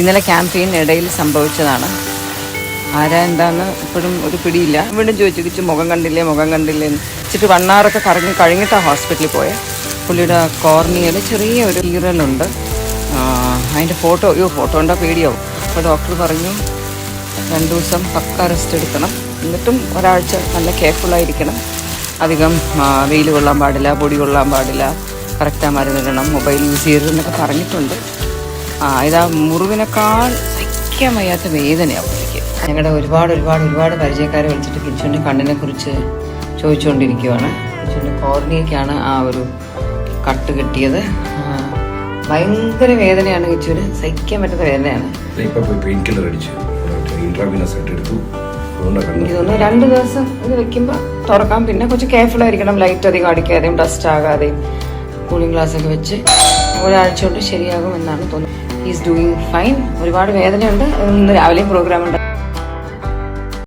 ഇന്നലെ ക്യാമ്പയിനിടയിൽ സംഭവിച്ചതാണ്. ആരാ എന്താന്ന് ഇപ്പോഴും ഒരു പിടിയില്ല. വീണ്ടും ചോദിച്ചു കിച്ചു മുഖം കണ്ടില്ലേ മുഖം കണ്ടില്ലേ? എന്ന്. വെച്ചിട്ട് വണ്ണാറൊക്കെ കറങ്ങി കഴിഞ്ഞിട്ടാണ് ഹോസ്പിറ്റലിൽ പോയത് പുള്ളിയുടെ കോർണിയയിൽ ചെറിയ ഒരു ഈറലുണ്ട് അതിന്റെ ഫോട്ടോ അയ്യോ ഫോട്ടോ ഉണ്ടോ പേടിയാവും. അപ്പോൾ ഡോക്ടർ പറഞ്ഞു രണ്ട് ദിവസം പക്ക റെസ്റ്റ് എടുക്കണം. എന്നിട്ടും ഒരാഴ്ച നല്ല കെയർഫുള്ളായിരിക്കണം അധികം വെയിൽ കൊള്ളാൻ പാടില്ല പൊടി കൊള്ളാൻ പാടില്ല. കറക്റ്റാ മരുന്നിടണം മൊബൈൽ യൂസ് ചെയ്യരുതെന്നൊക്കെ പറഞ്ഞിട്ടുണ്ട്. ആ ഇതാ മുറിവിനേക്കാൾ സഹിക്കാൻ വയ്യാത്ത വേദനയാണ് പുള്ളിക്ക്. ഞങ്ങളുടെ ഒരുപാട് ഒരുപാട് ഒരുപാട് പരിചയക്കാരെ വിളിച്ചിട്ട് കിച്ചുവിന്റെ കണ്ണിനെ കുറിച്ച് ചോദിച്ചുകൊണ്ടിരിക്കുവാണ്. കിച്ചുവിന്റെ കോർണിയൊക്കെയാണ് ആ ഒരു കട്ട് കിട്ടിയത്. ഭയങ്കര വേദനയാണ് കിച്ചുവിന്. സഹിക്കാൻ പറ്റുന്ന വേദനയാണ്. ഇതൊന്ന് രണ്ട് ദിവസം ഇത് വെക്കുമ്പോൾ തുറക്കാം. പിന്നെ കുറച്ച് കെയർഫുൾ ആയിരിക്കണം. ലൈറ്റ് അധികം അടിക്കാതെയും ഡസ്റ്റ് ആകാതെയും കൂളിംഗ് ഗ്ലാസ് ഒക്കെ വെച്ച് ഒരാഴ്ച കൊണ്ട് ശരിയാകും എന്നാണ് തോന്നുന്നത്. ഈസ് ഡൂയിങ് ഫൈൻ ഒരുപാട് വേദനയുണ്ട്. ഇന്ന് രാവിലെയും പ്രോഗ്രാം ഉണ്ട്.